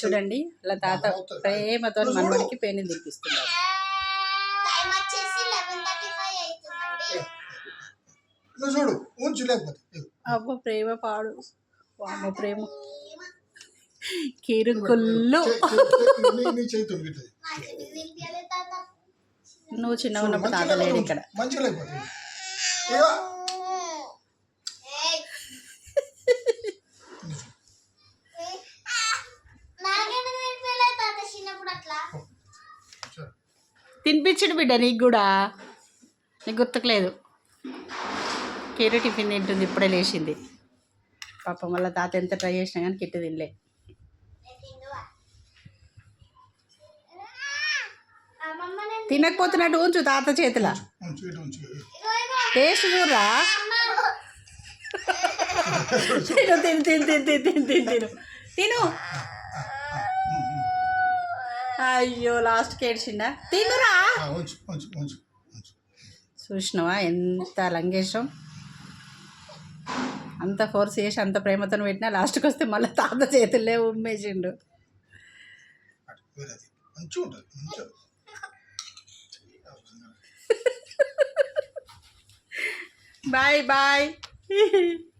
చూడండి అలా తాత ప్రేమతో మనకి పెయిన్ తిప్పిస్తున్నారు చూడు ఉంచు లేకపోతే. అబ్బో ప్రేమ పాడు. అమ్మ ప్రేమ. కిరుకుల్లు నువ్వు చిన్నగా ఉన్నప్పుడు తాత లేడు ఇక్కడ. మంచిగా లేకపోతే. తినిపించడు బిడ్డ నీకు కూడా. నీకు గుర్తుకులేదు. కీరు టిఫిన్ తింటుంది ఇప్పుడే లేచింది. పాపం వల్ల తాత ఎంత ట్రై చేసినా కానీ కిట్టు తినలే. తినకపోతున్నట్టు ఉంచు తాత చేతిలో. టేస్ట్ చూడరా? తిను తిను తిను తిను తిను తిను తిను. తిను. అయ్యో తినురా ఉంచు ఉంచు ఉంచు చూసినావా? ఎంత లంగేశం. అంత ఫోర్స్ చేసి అంత ప్రేమతో పెట్టినా లాస్ట్కి వస్తే మళ్ళీ తాత చేతుల్లో ఉమ్మేసిండు. Bye bye.